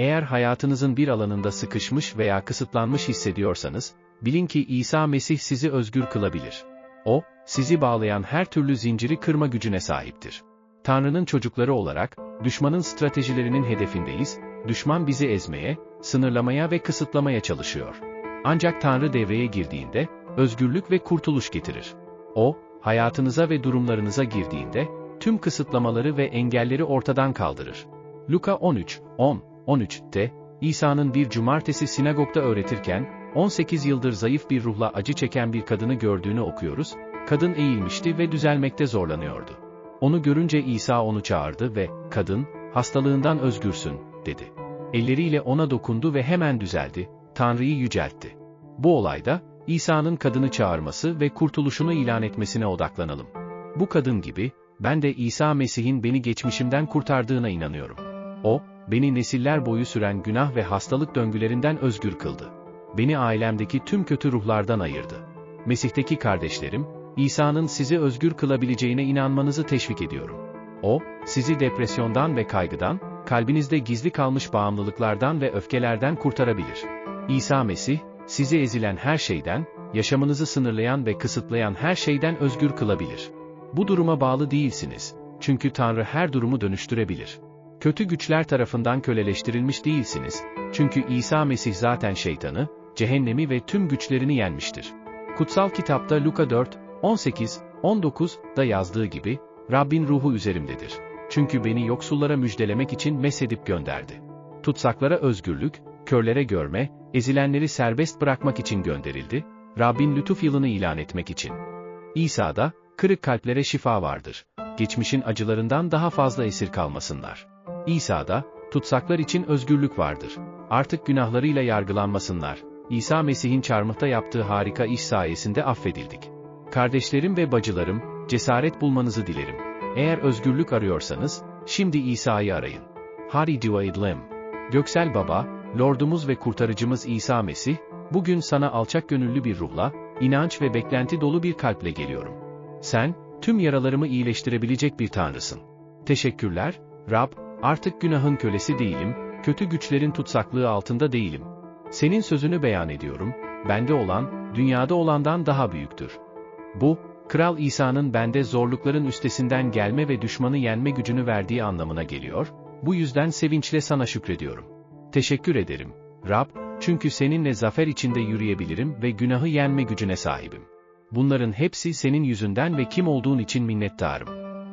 Eğer hayatınızın bir alanında sıkışmış veya kısıtlanmış hissediyorsanız, bilin ki İsa Mesih sizi özgür kılabilir. O, sizi bağlayan her türlü zinciri kırma gücüne sahiptir. Tanrı'nın çocukları olarak, düşmanın stratejilerinin hedefindeyiz, düşman bizi ezmeye, sınırlamaya ve kısıtlamaya çalışıyor. Ancak Tanrı devreye girdiğinde, özgürlük ve kurtuluş getirir. O, hayatınıza ve durumlarınıza girdiğinde, tüm kısıtlamaları ve engelleri ortadan kaldırır. Luka 13, 10, 13'te, İsa'nın bir cumartesi sinagogda öğretirken, 18 yıldır zayıf bir ruhla acı çeken bir kadını gördüğünü okuyoruz, kadın eğilmişti ve düzelmekte zorlanıyordu. Onu görünce İsa onu çağırdı ve, kadın, hastalığından özgürsün, dedi. Elleriyle ona dokundu ve hemen düzeldi, Tanrı'yı yüceltti. Bu olayda, İsa'nın kadını çağırması ve kurtuluşunu ilan etmesine odaklanalım. Bu kadın gibi, ben de İsa Mesih'in beni geçmişimden kurtardığına inanıyorum. O, beni nesiller boyu süren günah ve hastalık döngülerinden özgür kıldı. Beni ailemdeki tüm kötü ruhlardan ayırdı. Mesih'teki kardeşlerim, İsa'nın sizi özgür kılabileceğine inanmanızı teşvik ediyorum. O, sizi depresyondan ve kaygıdan, kalbinizde gizli kalmış bağımlılıklardan ve öfkelerden kurtarabilir. İsa Mesih, sizi ezilen her şeyden, yaşamınızı sınırlayan ve kısıtlayan her şeyden özgür kılabilir. Bu duruma bağlı değilsiniz. Çünkü Tanrı her durumu dönüştürebilir. Kötü güçler tarafından köleleştirilmiş değilsiniz. Çünkü İsa Mesih zaten şeytanı, cehennemi ve tüm güçlerini yenmiştir. Kutsal kitapta Luka 4, 18, 19 da yazdığı gibi, Rabbin ruhu üzerimdedir. Çünkü beni yoksullara müjdelemek için mesedip gönderdi. Tutsaklara özgürlük, körlere görme, ezilenleri serbest bırakmak için gönderildi, Rabbin lütuf yılını ilan etmek için. İsa'da, kırık kalplere şifa vardır. Geçmişin acılarından daha fazla esir kalmasınlar. İsa'da, tutsaklar için özgürlük vardır. Artık günahlarıyla yargılanmasınlar. İsa Mesih'in çarmıhta yaptığı harika iş sayesinde affedildik. Kardeşlerim ve bacılarım, cesaret bulmanızı dilerim. Eğer özgürlük arıyorsanız, şimdi İsa'yı arayın. Hari edelim. Göksel Baba, Lordumuz ve Kurtarıcımız İsa Mesih, bugün sana alçak gönüllü bir ruhla, inanç ve beklenti dolu bir kalple geliyorum. Sen, tüm yaralarımı iyileştirebilecek bir Tanrısın. Teşekkürler, Rab, artık günahın kölesi değilim, kötü güçlerin tutsaklığı altında değilim. Senin sözünü beyan ediyorum, bende olan, dünyada olandan daha büyüktür. Bu, Kral İsa'nın bende zorlukların üstesinden gelme ve düşmanı yenme gücünü verdiği anlamına geliyor, bu yüzden sevinçle sana şükrediyorum. Teşekkür ederim, Rab, çünkü seninle zafer içinde yürüyebilirim ve günahı yenme gücüne sahibim. Bunların hepsi senin yüzünden ve kim olduğun için minnettarım.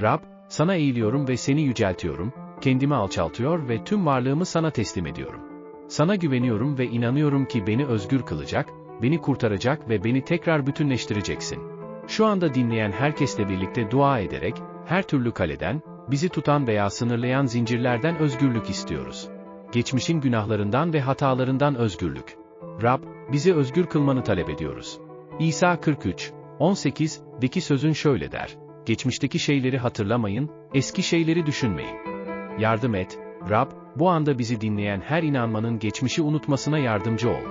Rab, sana eğiliyorum ve seni yüceltiyorum, kendimi alçaltıyor ve tüm varlığımı sana teslim ediyorum. Sana güveniyorum ve inanıyorum ki beni özgür kılacak, beni kurtaracak ve beni tekrar bütünleştireceksin. Şu anda dinleyen herkesle birlikte dua ederek, her türlü kaleden, bizi tutan veya sınırlayan zincirlerden özgürlük istiyoruz. Geçmişin günahlarından ve hatalarından özgürlük. Rab, bizi özgür kılmanı talep ediyoruz. İsa 43, 18, deki sözün şöyle der. Geçmişteki şeyleri hatırlamayın, eski şeyleri düşünmeyin. Yardım et, Rab, bu anda bizi dinleyen her inanmanın geçmişi unutmasına yardımcı ol.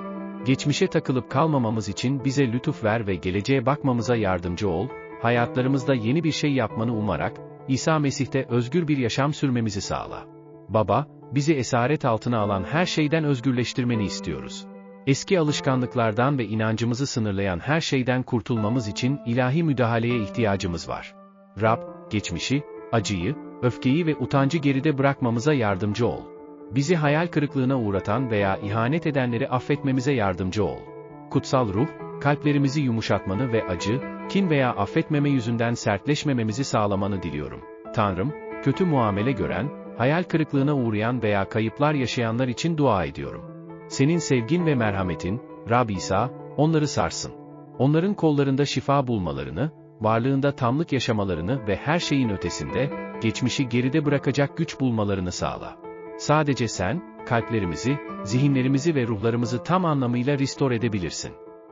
Geçmişe takılıp kalmamamız için bize lütuf ver ve geleceğe bakmamıza yardımcı ol, hayatlarımızda yeni bir şey yapmanı umarak, İsa Mesih'te özgür bir yaşam sürmemizi sağla. Baba, bizi esaret altına alan her şeyden özgürleştirmeni istiyoruz. Eski alışkanlıklardan ve inancımızı sınırlayan her şeyden kurtulmamız için ilahi müdahaleye ihtiyacımız var. Rab, geçmişi, acıyı, öfkeyi ve utancı geride bırakmamıza yardımcı ol. Bizi hayal kırıklığına uğratan veya ihanet edenleri affetmemize yardımcı ol. Kutsal ruh, kalplerimizi yumuşatmanı ve acı, kin veya affetmeme yüzünden sertleşmememizi sağlamanı diliyorum. Tanrım, kötü muamele gören, hayal kırıklığına uğrayan veya kayıplar yaşayanlar için dua ediyorum. Senin sevgin ve merhametin, Rab İsa, onları sarsın. Onların kollarında şifa bulmalarını, varlığında tamlık yaşamalarını ve her şeyin ötesinde, geçmişi geride bırakacak güç bulmalarını sağla. Sadece sen, kalplerimizi, zihinlerimizi ve ruhlarımızı tam anlamıyla restore edebilirsin.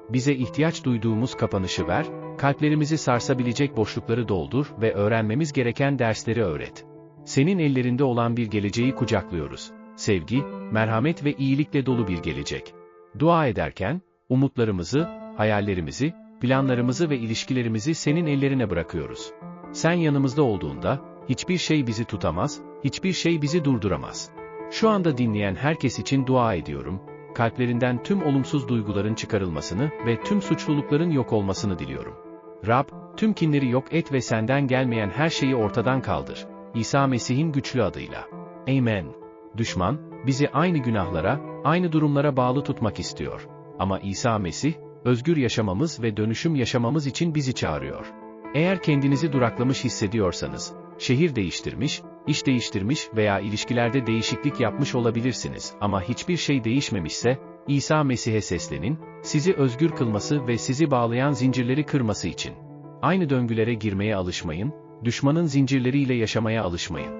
Bize ihtiyaç duyduğumuz kapanışı ver, kalplerimizi sarsabilecek boşlukları doldur ve öğrenmemiz gereken dersleri öğret. Senin ellerinde olan bir geleceği kucaklıyoruz. Sevgi, merhamet ve iyilikle dolu bir gelecek. Dua ederken, umutlarımızı, hayallerimizi, planlarımızı ve ilişkilerimizi senin ellerine bırakıyoruz. Sen yanımızda olduğunda, hiçbir şey bizi tutamaz, hiçbir şey bizi durduramaz. Şu anda dinleyen herkes için dua ediyorum, kalplerinden tüm olumsuz duyguların çıkarılmasını ve tüm suçlulukların yok olmasını diliyorum. Rab, tüm kinleri yok et ve senden gelmeyen her şeyi ortadan kaldır. İsa Mesih'in güçlü adıyla. Amen. Düşman, bizi aynı günahlara, aynı durumlara bağlı tutmak istiyor. Ama İsa Mesih, özgür yaşamamız ve dönüşüm yaşamamız için bizi çağırıyor. Eğer kendinizi duraklamış hissediyorsanız, şehir değiştirmiş, iş değiştirmiş veya ilişkilerde değişiklik yapmış olabilirsiniz ama hiçbir şey değişmemişse, İsa Mesih'e seslenin, sizi özgür kılması ve sizi bağlayan zincirleri kırması için. Aynı döngülere girmeye alışmayın, düşmanın zincirleriyle yaşamaya alışmayın.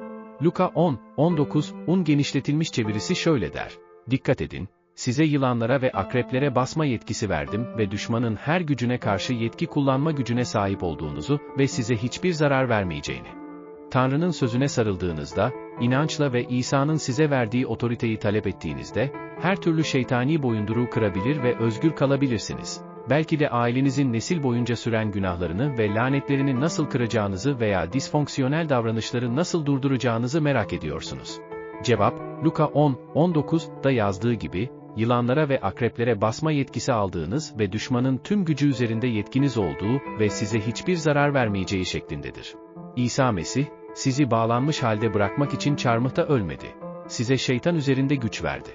Luka 10, 19, un genişletilmiş çevirisi şöyle der. Dikkat edin, size yılanlara ve akreplere basma yetkisi verdim ve düşmanın her gücüne karşı yetki kullanma gücüne sahip olduğunuzu ve size hiçbir zarar vermeyeceğini. Tanrı'nın sözüne sarıldığınızda, inançla ve İsa'nın size verdiği otoriteyi talep ettiğinizde, her türlü şeytani boyunduruğu kırabilir ve özgür kalabilirsiniz. Belki de ailenizin nesil boyunca süren günahlarını ve lanetlerini nasıl kıracağınızı veya disfonksiyonel davranışları nasıl durduracağınızı merak ediyorsunuz. Cevap, Luka 10, 19'da yazdığı gibi, yılanlara ve akreplere basma yetkisi aldığınız ve düşmanın tüm gücü üzerinde yetkiniz olduğu ve size hiçbir zarar vermeyeceği şeklindedir. İsa Mesih, sizi bağlanmış halde bırakmak için çarmıhta ölmedi. Size şeytan üzerinde güç verdi.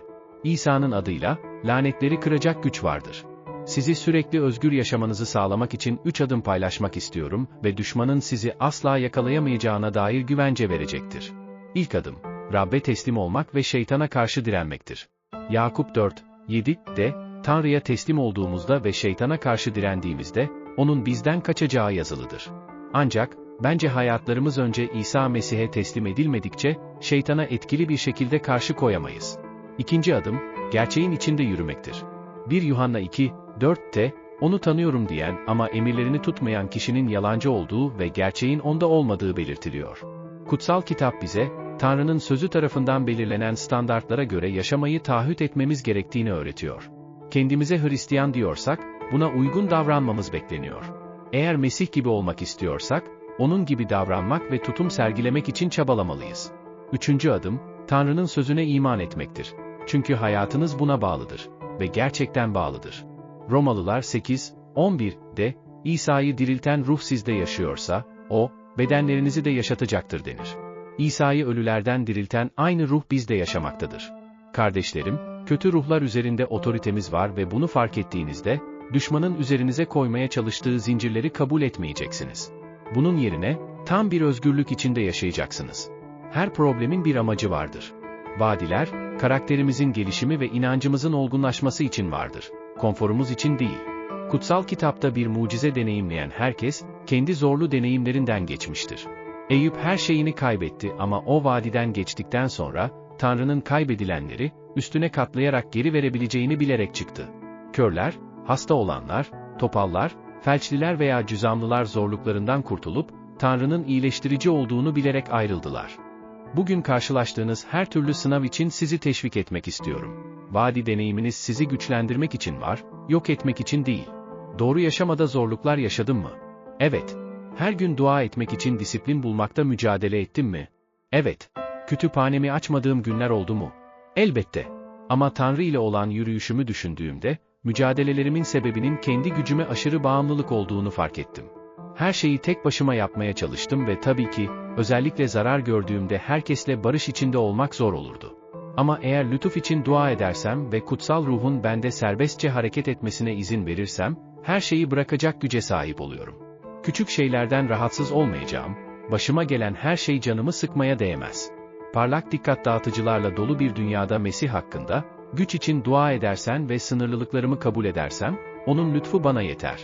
İsa'nın adıyla, lanetleri kıracak güç vardır. Sizi sürekli özgür yaşamanızı sağlamak için üç adım paylaşmak istiyorum ve düşmanın sizi asla yakalayamayacağına dair güvence verecektir. İlk adım, Rabbe teslim olmak ve şeytana karşı direnmektir. Yakup 4, 7 de, Tanrı'ya teslim olduğumuzda ve şeytana karşı direndiğimizde, onun bizden kaçacağı yazılıdır. Ancak, bence hayatlarımız önce İsa Mesih'e teslim edilmedikçe, şeytana etkili bir şekilde karşı koyamayız. İkinci adım, gerçeğin içinde yürümektir. 1 Yuhanna 2, 4'te, onu tanıyorum diyen ama emirlerini tutmayan kişinin yalancı olduğu ve gerçeğin onda olmadığı belirtiliyor. Kutsal kitap bize, Tanrı'nın sözü tarafından belirlenen standartlara göre yaşamayı taahhüt etmemiz gerektiğini öğretiyor. Kendimize Hristiyan diyorsak, buna uygun davranmamız bekleniyor. Eğer Mesih gibi olmak istiyorsak, onun gibi davranmak ve tutum sergilemek için çabalamalıyız. Üçüncü adım, Tanrı'nın sözüne iman etmektir. Çünkü hayatınız buna bağlıdır. Ve gerçekten bağlıdır. Romalılar 8, 11'de, İsa'yı dirilten ruh sizde yaşıyorsa, o, bedenlerinizi de yaşatacaktır denir. İsa'yı ölülerden dirilten aynı ruh bizde yaşamaktadır. Kardeşlerim, kötü ruhlar üzerinde otoritemiz var ve bunu fark ettiğinizde, düşmanın üzerinize koymaya çalıştığı zincirleri kabul etmeyeceksiniz. Bunun yerine, tam bir özgürlük içinde yaşayacaksınız. Her problemin bir amacı vardır. Vadiler, karakterimizin gelişimi ve inancımızın olgunlaşması için vardır. Konforumuz için değil. Kutsal kitapta bir mucize deneyimleyen herkes, kendi zorlu deneyimlerinden geçmiştir. Eyüp her şeyini kaybetti ama o vadiden geçtikten sonra, Tanrı'nın kaybedilenleri, üstüne katlayarak geri verebileceğini bilerek çıktı. Körler, hasta olanlar, topallar, felçliler veya cüzamlılar zorluklarından kurtulup, Tanrı'nın iyileştirici olduğunu bilerek ayrıldılar. Bugün karşılaştığınız her türlü sınav için sizi teşvik etmek istiyorum. Vadi deneyiminiz sizi güçlendirmek için var, yok etmek için değil. Doğru yaşamada zorluklar yaşadın mı? Evet. Her gün dua etmek için disiplin bulmakta mücadele ettim mi? Evet. Kütüphanemi açmadığım günler oldu mu? Elbette. Ama Tanrı ile olan yürüyüşümü düşündüğümde, mücadelelerimin sebebinin kendi gücüme aşırı bağımlılık olduğunu fark ettim. Her şeyi tek başıma yapmaya çalıştım ve tabii ki, özellikle zarar gördüğümde herkesle barış içinde olmak zor olurdu. Ama eğer lütuf için dua edersem ve kutsal ruhun bende serbestçe hareket etmesine izin verirsem, her şeyi bırakacak güce sahip oluyorum. Küçük şeylerden rahatsız olmayacağım, başıma gelen her şey canımı sıkmaya değmez. Parlak dikkat dağıtıcılarla dolu bir dünyada Mesih hakkında, güç için dua edersen ve sınırlılıklarımı kabul edersem, onun lütfu bana yeter.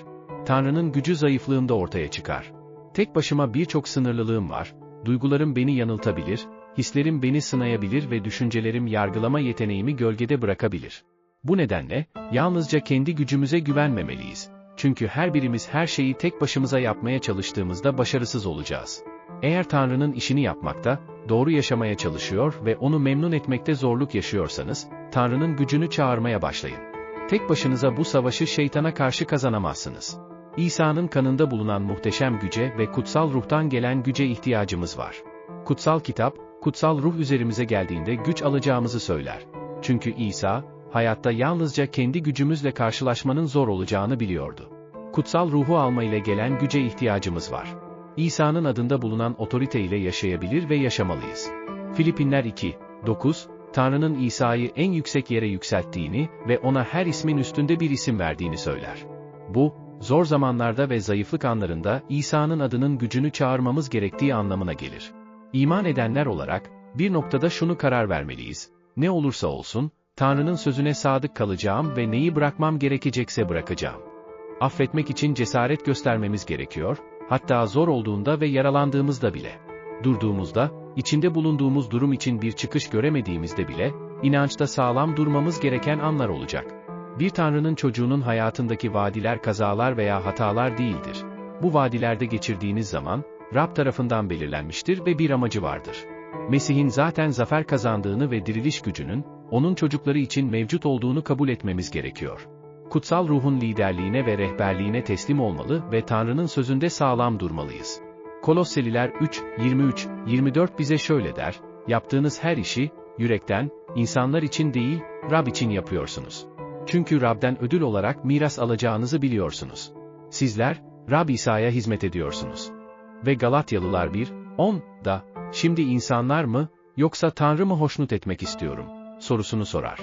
Tanrı'nın gücü zayıflığımda ortaya çıkar. Tek başıma birçok sınırlılığım var, duygularım beni yanıltabilir, hislerim beni sınayabilir ve düşüncelerim yargılama yeteneğimi gölgede bırakabilir. Bu nedenle, yalnızca kendi gücümüze güvenmemeliyiz. Çünkü her birimiz her şeyi tek başımıza yapmaya çalıştığımızda başarısız olacağız. Eğer Tanrı'nın işini yapmakta, doğru yaşamaya çalışıyor ve onu memnun etmekte zorluk yaşıyorsanız, Tanrı'nın gücünü çağırmaya başlayın. Tek başınıza bu savaşı şeytana karşı kazanamazsınız. İsa'nın kanında bulunan muhteşem güce ve kutsal ruhtan gelen güce ihtiyacımız var. Kutsal kitap, kutsal ruh üzerimize geldiğinde güç alacağımızı söyler. Çünkü İsa, hayatta yalnızca kendi gücümüzle karşılaşmanın zor olacağını biliyordu. Kutsal ruhu alma ile gelen güce ihtiyacımız var. İsa'nın adında bulunan otorite ile yaşayabilir ve yaşamalıyız. Filipinler 2, 9, Tanrı'nın İsa'yı en yüksek yere yükselttiğini ve ona her ismin üstünde bir isim verdiğini söyler. Bu, zor zamanlarda ve zayıflık anlarında İsa'nın adının gücünü çağırmamız gerektiği anlamına gelir. İman edenler olarak, bir noktada şunu karar vermeliyiz. Ne olursa olsun, Tanrı'nın sözüne sadık kalacağım ve neyi bırakmam gerekecekse bırakacağım. Affetmek için cesaret göstermemiz gerekiyor, hatta zor olduğunda ve yaralandığımızda bile. Durduğumuzda, içinde bulunduğumuz durum için bir çıkış göremediğimizde bile, inançta sağlam durmamız gereken anlar olacak. Bir Tanrı'nın çocuğunun hayatındaki vadiler kazalar veya hatalar değildir. Bu vadilerde geçirdiğiniz zaman, Rab tarafından belirlenmiştir ve bir amacı vardır. Mesih'in zaten zafer kazandığını ve diriliş gücünün, onun çocukları için mevcut olduğunu kabul etmemiz gerekiyor. Kutsal ruhun liderliğine ve rehberliğine teslim olmalı ve Tanrı'nın sözünde sağlam durmalıyız. Kolosseliler 3, 23, 24 bize şöyle der, yaptığınız her işi, yürekten, insanlar için değil, Rab için yapıyorsunuz. Çünkü Rab'den ödül olarak miras alacağınızı biliyorsunuz. Sizler, Rab İsa'ya hizmet ediyorsunuz. Ve Galatyalılar 1, 10 da, şimdi insanlar mı, yoksa Tanrı mı hoşnut etmek istiyorum, sorusunu sorar.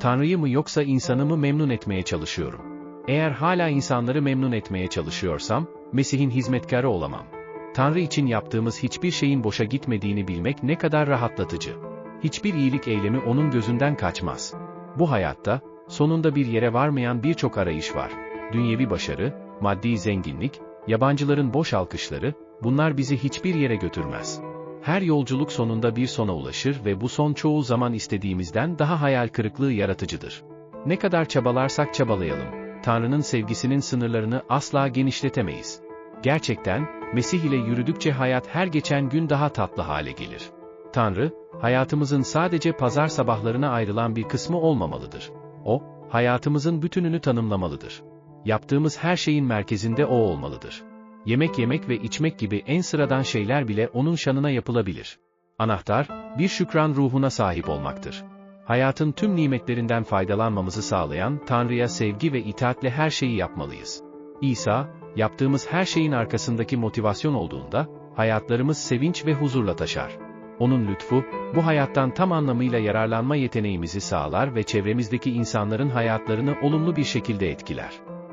Tanrı'yı mı yoksa insanı mı memnun etmeye çalışıyorum? Eğer hala insanları memnun etmeye çalışıyorsam, Mesih'in hizmetkarı olamam. Tanrı için yaptığımız hiçbir şeyin boşa gitmediğini bilmek ne kadar rahatlatıcı. Hiçbir iyilik eylemi onun gözünden kaçmaz. Bu hayatta, sonunda bir yere varmayan birçok arayış var. Dünyevi başarı, maddi zenginlik, yabancıların boş alkışları, bunlar bizi hiçbir yere götürmez. Her yolculuk sonunda bir sona ulaşır ve bu son çoğu zaman istediğimizden daha hayal kırıklığı yaratıcıdır. Ne kadar çabalarsak çabalayalım, Tanrı'nın sevgisinin sınırlarını asla genişletemeyiz. Gerçekten, Mesih ile yürüdükçe hayat her geçen gün daha tatlı hale gelir. Tanrı, hayatımızın sadece pazar sabahlarına ayrılan bir kısmı olmamalıdır. O, hayatımızın bütününü tanımlamalıdır. Yaptığımız her şeyin merkezinde O olmalıdır. Yemek yemek ve içmek gibi en sıradan şeyler bile onun şanına yapılabilir. Anahtar, bir şükran ruhuna sahip olmaktır. Hayatın tüm nimetlerinden faydalanmamızı sağlayan Tanrı'ya sevgi ve itaatle her şeyi yapmalıyız. İsa, yaptığımız her şeyin arkasındaki motivasyon olduğunda, hayatlarımız sevinç ve huzurla taşar. Onun lütfu, bu hayattan tam anlamıyla yararlanma yeteneğimizi sağlar ve çevremizdeki insanların hayatlarını olumlu bir şekilde etkiler.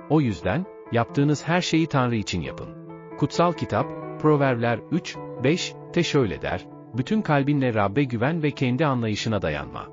O yüzden, yaptığınız her şeyi Tanrı için yapın. Kutsal kitap, Proverbler 3, 5, te şöyle der, bütün kalbinle Rabbe güven ve kendi anlayışına dayanma.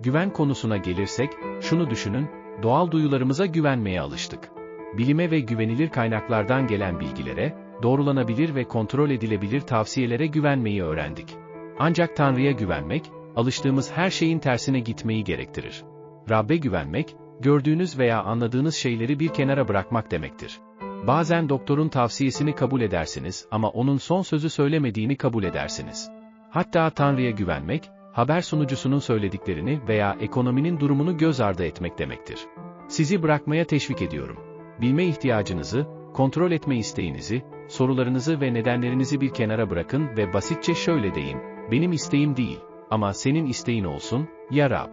Güven konusuna gelirsek, şunu düşünün, doğal duyularımıza güvenmeye alıştık. Bilime ve güvenilir kaynaklardan gelen bilgilere, doğrulanabilir ve kontrol edilebilir tavsiyelere güvenmeyi öğrendik. Ancak Tanrı'ya güvenmek, alıştığımız her şeyin tersine gitmeyi gerektirir. Rabbe güvenmek, gördüğünüz veya anladığınız şeyleri bir kenara bırakmak demektir. Bazen doktorun tavsiyesini kabul edersiniz ama onun son sözü söylemediğini kabul edersiniz. Hatta Tanrı'ya güvenmek, haber sunucusunun söylediklerini veya ekonominin durumunu göz ardı etmek demektir. Sizi bırakmaya teşvik ediyorum. Bilme ihtiyacınızı, kontrol etme isteğinizi, sorularınızı ve nedenlerinizi bir kenara bırakın ve basitçe şöyle deyin, benim isteğim değil, ama senin isteğin olsun, ya Rab.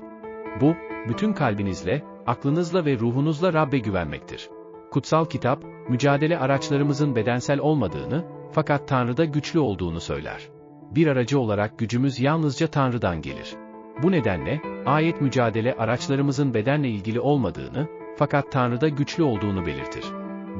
Bu, bütün kalbinizle, aklınızla ve ruhunuzla Rab'be güvenmektir. Kutsal kitap, mücadele araçlarımızın bedensel olmadığını, fakat Tanrı'da güçlü olduğunu söyler. Bir aracı olarak gücümüz yalnızca Tanrı'dan gelir. Bu nedenle, ayet mücadele araçlarımızın bedenle ilgili olmadığını, fakat Tanrı'da güçlü olduğunu belirtir.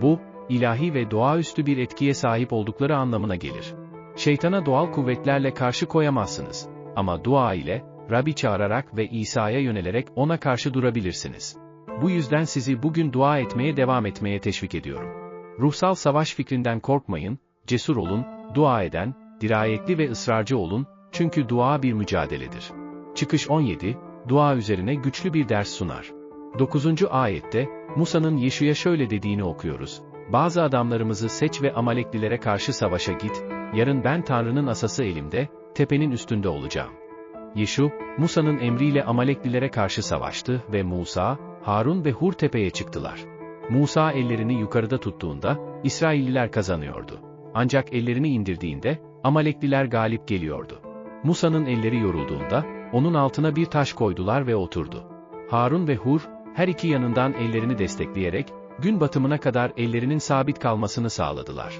Bu, ilahi ve doğaüstü bir etkiye sahip oldukları anlamına gelir. Şeytana doğal kuvvetlerle karşı koyamazsınız. Ama dua ile, Rabbi çağırarak ve İsa'ya yönelerek ona karşı durabilirsiniz. Bu yüzden sizi bugün dua etmeye devam etmeye teşvik ediyorum. Ruhsal savaş fikrinden korkmayın, cesur olun, dua eden, dirayetli ve ısrarcı olun, çünkü dua bir mücadeledir. Çıkış 17, dua üzerine güçlü bir ders sunar. 9. ayette, Musa'nın Yeşu'ya şöyle dediğini okuyoruz. Bazı adamlarımızı seç ve Amaleklilere karşı savaşa git, yarın ben Tanrı'nın asası elimde, tepenin üstünde olacağım. Yeşu, Musa'nın emriyle Amaleklilere karşı savaştı ve Musa, Harun ve Hur tepeye çıktılar. Musa ellerini yukarıda tuttuğunda, İsrailliler kazanıyordu. Ancak ellerini indirdiğinde, Amalekliler galip geliyordu. Musa'nın elleri yorulduğunda, onun altına bir taş koydular ve oturdu. Harun ve Hur, her iki yanından ellerini destekleyerek, gün batımına kadar ellerinin sabit kalmasını sağladılar.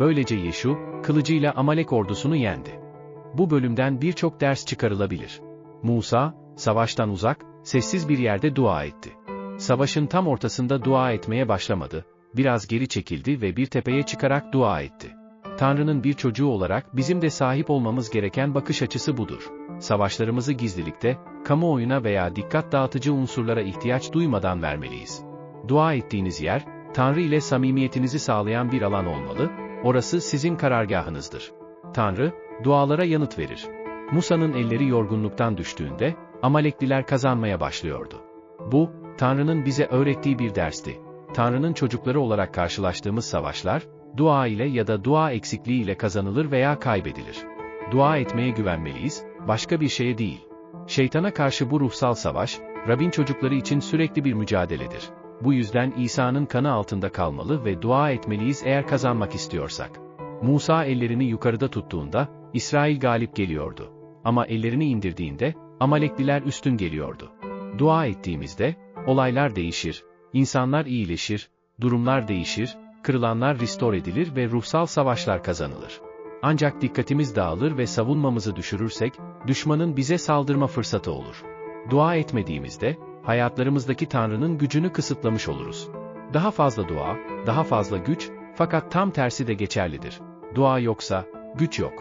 Böylece Yeşu, kılıcıyla Amalek ordusunu yendi. Bu bölümden birçok ders çıkarılabilir. Musa, savaştan uzak, sessiz bir yerde dua etti. Savaşın tam ortasında dua etmeye başlamadı, biraz geri çekildi ve bir tepeye çıkarak dua etti. Tanrı'nın bir çocuğu olarak bizim de sahip olmamız gereken bakış açısı budur. Savaşlarımızı gizlilikte, kamuoyuna veya dikkat dağıtıcı unsurlara ihtiyaç duymadan vermeliyiz. Dua ettiğiniz yer, Tanrı ile samimiyetinizi sağlayan bir alan olmalı, orası sizin karargahınızdır. Tanrı, dualara yanıt verir. Musa'nın elleri yorgunluktan düştüğünde, Amalekliler kazanmaya başlıyordu. Bu, Tanrı'nın bize öğrettiği bir dersti. Tanrı'nın çocukları olarak karşılaştığımız savaşlar, dua ile ya da dua eksikliği ile kazanılır veya kaybedilir. Dua etmeye güvenmeliyiz, başka bir şeye değil. Şeytana karşı bu ruhsal savaş, Rab'in çocukları için sürekli bir mücadeledir. Bu yüzden İsa'nın kanı altında kalmalı ve dua etmeliyiz eğer kazanmak istiyorsak. Musa ellerini yukarıda tuttuğunda, İsrail galip geliyordu. Ama ellerini indirdiğinde, Amalekliler üstün geliyordu. Dua ettiğimizde, olaylar değişir, insanlar iyileşir, durumlar değişir, kırılanlar restore edilir ve ruhsal savaşlar kazanılır. Ancak dikkatimiz dağılır ve savunmamızı düşürürsek, düşmanın bize saldırma fırsatı olur. Dua etmediğimizde, hayatlarımızdaki Tanrı'nın gücünü kısıtlamış oluruz. Daha fazla dua, daha fazla güç, fakat tam tersi de geçerlidir. Dua yoksa, güç yok.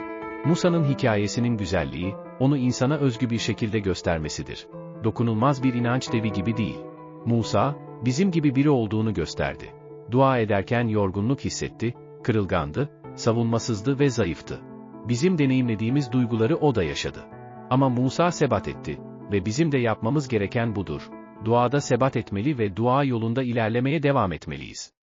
Musa'nın hikayesinin güzelliği, onu insana özgü bir şekilde göstermesidir. Dokunulmaz bir inanç devi gibi değil. Musa, bizim gibi biri olduğunu gösterdi. Dua ederken yorgunluk hissetti, kırılgandı, savunmasızdı ve zayıftı. Bizim deneyimlediğimiz duyguları o da yaşadı. Ama Musa sebat etti ve bizim de yapmamız gereken budur. Duada sebat etmeli ve dua yolunda ilerlemeye devam etmeliyiz.